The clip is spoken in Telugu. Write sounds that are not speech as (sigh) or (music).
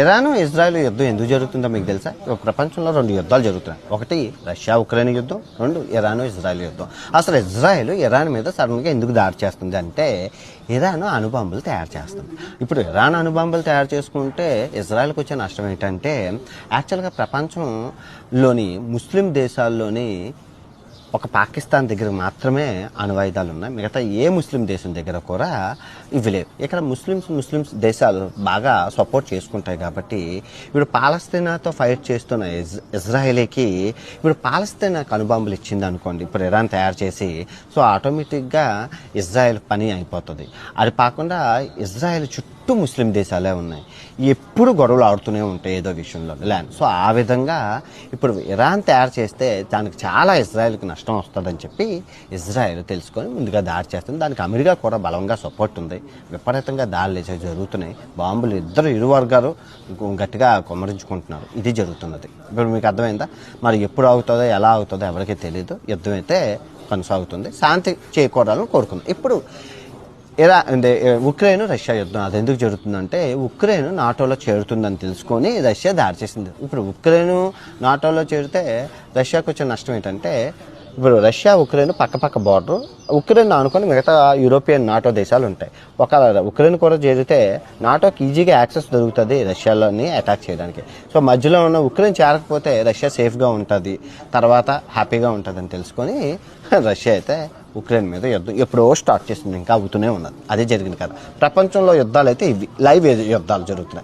ఇరాన్ ఇజ్రాయెల్ యుద్ధం ఎందుకు జరుగుతుందో మీకు తెలుసా? ఒక ప్రపంచంలో రెండు యుద్ధాలు జరుగుతున్నాయి. ఒకటి రష్యా ఉక్రెయిన్ యుద్ధం రెండు ఇరాన్ ఇజ్రాయెల్ యుద్ధం. అసలు ఇజ్రాయెల్ ఇరాన్ మీద సడన్గా ఎందుకు దాడి చేస్తుంది అంటే ఇరాన్ అణుబాంబులు తయారు చేస్తుంది. ఇప్పుడు ఇరాన్ అణుబాంబులు తయారు చేసుకుంటే ఇజ్రాయెల్కి వచ్చే నష్టం ఏంటంటే యాక్చువల్గా ప్రపంచంలోని ముస్లిం దేశాల్లోని ఒక పాకిస్తాన్ దగ్గర మాత్రమే అణువాయుధాలు ఉన్నాయి. మిగతా ఏ ముస్లిం దేశం దగ్గర కూడా ఇవి లేవు. ఇక్కడ ముస్లిమ్స్ ముస్లిమ్స్ దేశాలు బాగా సపోర్ట్ చేసుకుంటాయి కాబట్టి ఇప్పుడు పాలస్తీనాతో ఫైట్ చేస్తున్న ఇజ్ ఇజ్రాయలీకి ఇప్పుడు పాలస్తీనాకు అణుబాంబులు ఇచ్చింది అనుకోండి. ఇప్పుడు ఇరాన్ తయారు చేసి సో ఆటోమేటిక్గా ఇజ్రాయెల్ పని అయిపోతుంది. అది కాకుండా ఇజ్రాయెల్ చుట్టూ ముస్లిం దేశాలే ఉన్నాయి. ఎప్పుడు గొడవలు ఆడుతూనే ఉంటాయి ఏదో విషయంలో ల్యాండ్ సో ఆ విధంగా ఇప్పుడు ఇరాన్ తయారు చేస్తే దానికి చాలా ఇజ్రాయెల్కి నష్టం నష్టం వస్తుందని చెప్పి ఇజ్రాయెల్ తెలుసుకొని ముందుగా దాడి చేస్తుంది. దానికి అమెరికా కూడా బలంగా సపోర్ట్ ఉంది. విపరీతంగా దాడులు జరుగుతున్నాయి. బాంబులు ఇద్దరు ఇరు వర్గాలు గట్టిగా కొమ్మరించుకుంటున్నారు. ఇది జరుగుతున్నది. ఇప్పుడు మీకు అర్థమైందా? మరి ఎప్పుడు అవుతుందో ఎలా అవుతుందో ఎవరికీ తెలియదు యుద్ధం అయితే కొనసాగుతుంది. శాంతి చేకూరాలని కోరుకుంది. ఇప్పుడు ఇలా అంటే ఉక్రెయిన్ రష్యా యుద్ధం అది ఎందుకు జరుగుతుందంటే ఉక్రెయిన్ నాటోలో చేరుతుందని తెలుసుకొని రష్యా దాడి చేసింది. ఇప్పుడు ఉక్రెయిన్ నాటోలో చేరితే రష్యాకు వచ్చే నష్టం ఏంటంటే ఇప్పుడు రష్యా ఉక్రెయిన్ పక్క పక్క బార్డర్ ఉక్రెయిన్ అనుకుని మిగతా యూరోపియన్ నాటో దేశాలు ఉంటాయి. ఒకవేళ ఉక్రెయిన్ కూడా చేరితే నాటోకి ఈజీగా యాక్సెస్ దొరుకుతుంది రష్యాలోని అటాక్ చేయడానికి. సో మధ్యలో ఉన్న ఉక్రెయిన్ చేరకపోతే రష్యా సేఫ్గా ఉంటుంది. తర్వాత హ్యాపీగా ఉంటుందని తెలుసుకొని (laughs) రష్యా అయితే ఉక్రెయిన్ మీద యుద్ధం ఎప్పుడో స్టార్ట్ చేసింది ఇంకా అవుతూనే ఉన్నది. అదే జరిగింది కదా. ప్రపంచంలో యుద్ధాలు అయితే ఇవి. లైవ్ యుద్ధాలు జరుగుతున్నాయి.